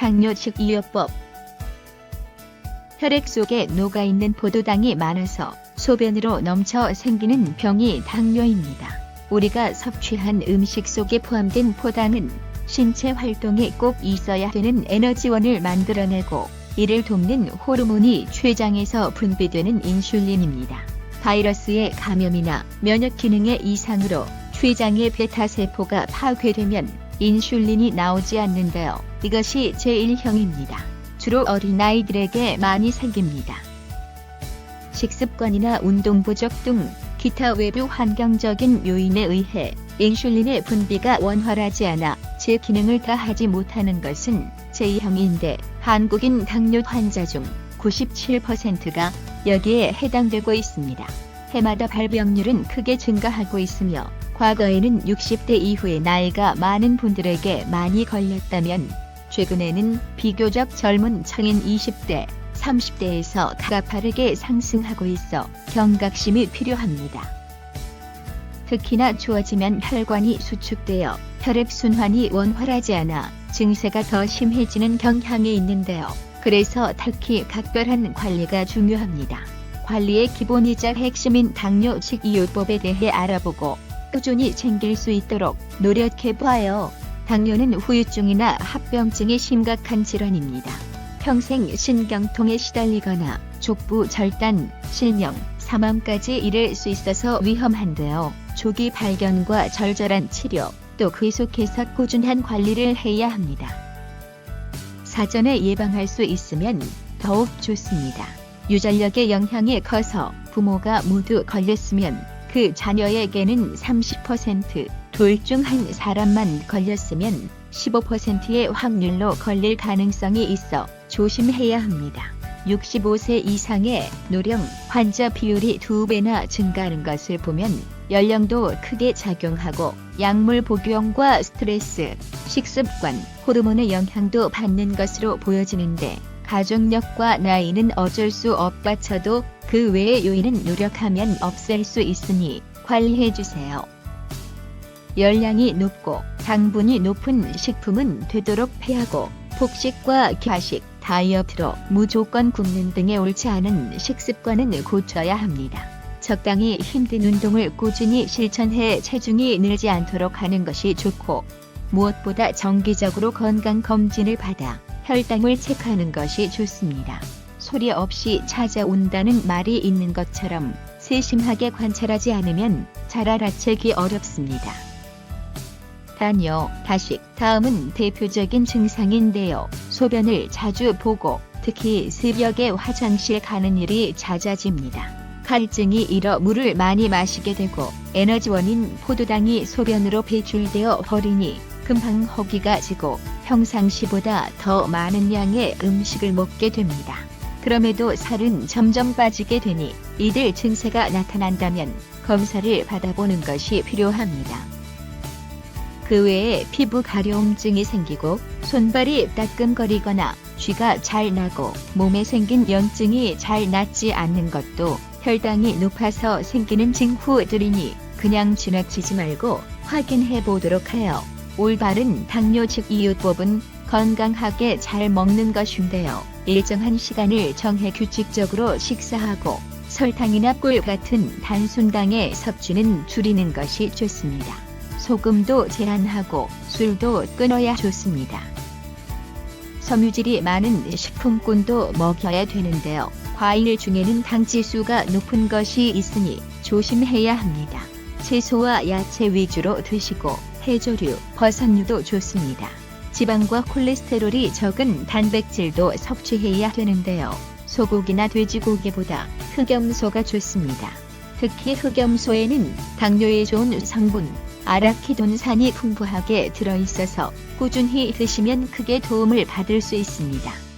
당뇨식 이요법 혈액 속에 녹아있는 포도당이 많아서 소변으로 넘쳐 생기는 병이 당뇨입니다. 우리가 섭취한 음식 속에 포함된 포당은 신체 활동에 꼭 있어야 되는 에너지원을 만들어내고 이를 돕는 호르몬이 췌장에서 분비되는 인슐린입니다. 바이러스의 감염이나 면역 기능의 이상으로 췌장의 베타 세포가 파괴되면 인슐린이 나오지 않는데요. 이것이 제1형입니다. 주로 어린아이들에게 많이 생깁니다. 식습관이나 운동 부족 등 기타 외부 환경적인 요인에 의해 인슐린의 분비가 원활하지 않아 제 기능을 다하지 못하는 것은 제2형인데 한국인 당뇨 환자 중 97%가 여기에 해당되고 있습니다. 해마다 발병률은 크게 증가하고 있으며 과거에는 60대 이후에 나이가 많은 분들에게 많이 걸렸다면 최근에는 비교적 젊은 성인 20대, 30대에서 가파르게 상승하고 있어 경각심이 필요합니다. 특히나 추워지면 혈관이 수축되어 혈액순환이 원활하지 않아 증세가 더 심해지는 경향이 있는데요. 그래서 특히 각별한 관리가 중요합니다. 관리의 기본이자 핵심인 당뇨 식이요법에 대해 알아보고 꾸준히 챙길 수 있도록 노력해봐요. 당뇨는 후유증이나 합병증이 심각한 질환입니다. 평생 신경통에 시달리거나 족부 절단, 실명, 사망까지 이를 수 있어서 위험한데요. 조기 발견과 절절한 치료, 또 계속해서 꾸준한 관리를 해야 합니다. 사전에 예방할 수 있으면 더욱 좋습니다. 유전력의 영향이 커서 부모가 모두 걸렸으면 그 자녀에게는 30%, 둘 중 한 사람만 걸렸으면 15%의 확률로 걸릴 가능성이 있어 조심해야 합니다. 65세 이상의 노령 환자 비율이 두 배나 증가하는 것을 보면 연령도 크게 작용하고 약물 복용과 스트레스, 식습관, 호르몬의 영향도 받는 것으로 보여지는데 가족력과 나이는 어쩔 수 없다 쳐도 그 외의 요인은 노력하면 없앨 수 있으니 관리해 주세요. 열량이 높고 당분이 높은 식품은 되도록 피하고 폭식과 과식, 다이어트로 무조건 굶는 등의 옳지 않은 식습관은 고쳐야 합니다. 적당히 힘든 운동을 꾸준히 실천해 체중이 늘지 않도록 하는 것이 좋고 무엇보다 정기적으로 건강 검진을 받아 혈당을 체크하는 것이 좋습니다. 소리 없이 찾아온다는 말이 있는 것처럼 세심하게 관찰하지 않으면 잘 알아채기 어렵습니다. 단요, 다식, 다음은 대표적인 증상인데요. 소변을 자주 보고 특히 새벽에 화장실 가는 일이 잦아집니다. 갈증이 일어 물을 많이 마시게 되고 에너지원인 포도당이 소변으로 배출되어 버리니 금방 허기가 지고 평상시보다 더 많은 양의 음식을 먹게 됩니다. 그럼에도 살은 점점 빠지게 되니 이들 증세가 나타난다면 검사를 받아보는 것이 필요합니다. 그 외에 피부 가려움증이 생기고 손발이 따끔거리거나 쥐가 잘 나고 몸에 생긴 염증이 잘 낫지 않는 것도 혈당이 높아서 생기는 징후들이니 그냥 지나치지 말고 확인해 보도록 해요. 올바른 당뇨식 이유법은 건강하게 잘 먹는 것인데요. 일정한 시간을 정해 규칙적으로 식사하고 설탕이나 꿀 같은 단순당의 섭취는 줄이는 것이 좋습니다. 소금도 제한하고 술도 끊어야 좋습니다. 섬유질이 많은 식품꾼도 먹여야 되는데요. 과일 중에는 당지수가 높은 것이 있으니 조심해야 합니다. 채소와 야채 위주로 드시고 해조류, 버섯류도 좋습니다. 지방과 콜레스테롤이 적은 단백질도 섭취해야 되는데요. 소고기나 돼지고기보다 흑염소가 좋습니다. 특히 흑염소에는 당뇨에 좋은 성분 아라키돈산이 풍부하게 들어있어서 꾸준히 드시면 크게 도움을 받을 수 있습니다.